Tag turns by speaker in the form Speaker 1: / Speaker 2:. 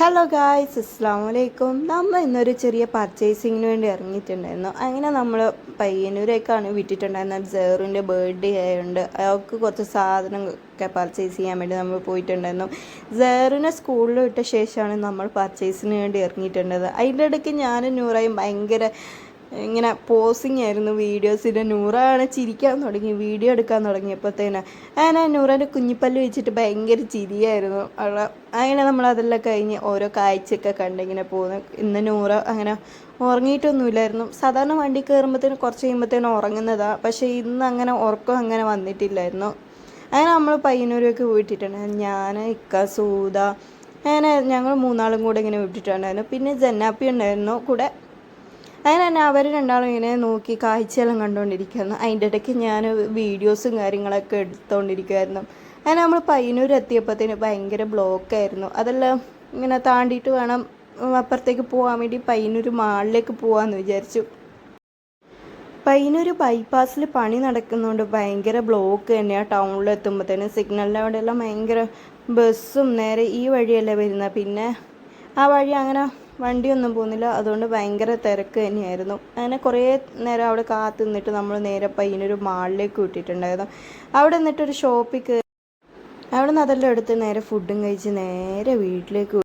Speaker 1: Hello guys അസ്സാം വലൈക്കും നമ്മൾ ഇന്നൊരു ചെറിയ പർച്ചേസിങ്ങിന് വേണ്ടി ഇറങ്ങിയിട്ടുണ്ടായിരുന്നു. അങ്ങനെ നമ്മൾ പയ്യന്നൂരേക്കാണ് വിട്ടിട്ടുണ്ടായിരുന്നത്. സേറിന്റെ ബർത്ത്ഡേ ആയതുകൊണ്ട് അവൾക്ക് കുറച്ച് സാധനങ്ങളൊക്കെ പർച്ചേസ് ചെയ്യാൻ വേണ്ടി നമ്മൾ പോയിട്ടുണ്ടായിരുന്നു. സെറിനെ സ്കൂളിൽ വിട്ട ശേഷമാണ് നമ്മൾ പർച്ചേസിന് വേണ്ടി ഇറങ്ങിയിട്ടുണ്ടത് അതിന്റെ ഇടയ്ക്ക് ഞാനും നൂറായും ഭയങ്കര ഇങ്ങനെ പോസിങ് ആയിരുന്നു വീഡിയോസിന്റെ നൂറാണ് ചിരിക്കാൻ തുടങ്ങി വീഡിയോ എടുക്കാൻ തുടങ്ങിയപ്പോഴത്തേന് അങ്ങനെ നൂറാന്റെ കുഞ്ഞിപ്പല്ല് വെച്ചിട്ട് ഭയങ്കര ചിരിയായിരുന്നു. അവിടെ അങ്ങനെ നമ്മൾ അതെല്ലാം കഴിഞ്ഞ് ഓരോ കാഴ്ചയൊക്കെ കണ്ടിങ്ങനെ പോകുന്നു ഇന്ന് നൂറ അങ്ങനെ ഉറങ്ങിയിട്ടൊന്നുമില്ലായിരുന്നു. സാധാരണ വണ്ടി കയറുമ്പോഴത്തേന് കുറച്ച് കഴിയുമ്പോഴത്തേനും ഉറങ്ങുന്നതാണ് പക്ഷേ ഇന്ന് അങ്ങനെ ഉറക്കം അങ്ങനെ വന്നിട്ടില്ലായിരുന്നു. അങ്ങനെ നമ്മൾ പയ്യന്നൂരൊക്കെ വീട്ടിട്ടുണ്ട് ഞാൻ ഇക്ക സൂത അങ്ങനെ ഞങ്ങൾ മൂന്നാളും കൂടെ ഇങ്ങനെ വിട്ടിട്ടുണ്ടായിരുന്നു പിന്നെ ജന്നാപ്പി ഉണ്ടായിരുന്നു. കൂടെ അങ്ങനെ തന്നെ അവർ രണ്ടാളും ഇങ്ങനെ നോക്കി കാഴ്ചയെല്ലാം കണ്ടുകൊണ്ടിരിക്കുന്നു. അതിന്റെ ഇടയ്ക്ക് ഞാൻ വീഡിയോസും കാര്യങ്ങളൊക്കെ എടുത്തുകൊണ്ടിരിക്കുമായിരുന്നു അങ്ങനെ നമ്മൾ പയ്യന്നൂർ എത്തിയപ്പോഴത്തേന് ഭയങ്കര ബ്ലോക്കായിരുന്നു അതെല്ലാം ഇങ്ങനെ താണ്ടിയിട്ട് വേണം അപ്പുറത്തേക്ക് പോകാൻ വേണ്ടി പയ്യന്നൂർ മാളിലേക്ക് പോകാമെന്ന് വിചാരിച്ചു. പയ്യന്നൂർ ബൈപ്പാസിൽ പണി നടക്കുന്നതുകൊണ്ട് ഭയങ്കര ബ്ലോക്ക് തന്നെയാണ് ടൗണിൽ എത്തുമ്പോഴത്തേനും സിഗ്നലിന്റെ അവിടെയെല്ലാം ഭയങ്കര ബസ്സും നേരെ ഈ വഴിയല്ലേ വരുന്നത് പിന്നെ ആ വഴി അങ്ങനെ വണ്ടിയൊന്നും പോകുന്നില്ല. അതുകൊണ്ട് ഭയങ്കര തിരക്ക് തന്നെയായിരുന്നു. അങ്ങനെ കുറേ നേരം അവിടെ കാത്തു നിന്നിട്ട് നമ്മൾ നേരെ പയ്യനൊരു മാളിലേക്ക് വിട്ടിട്ടുണ്ടായിരുന്നു. അവിടെ നിന്നിട്ടൊരു ഷോപ്പിൽ കയറി അവിടെ നിന്ന് അതെല്ലാം എടുത്ത് നേരെ ഫുഡും കഴിച്ച് നേരെ വീട്ടിലേക്ക്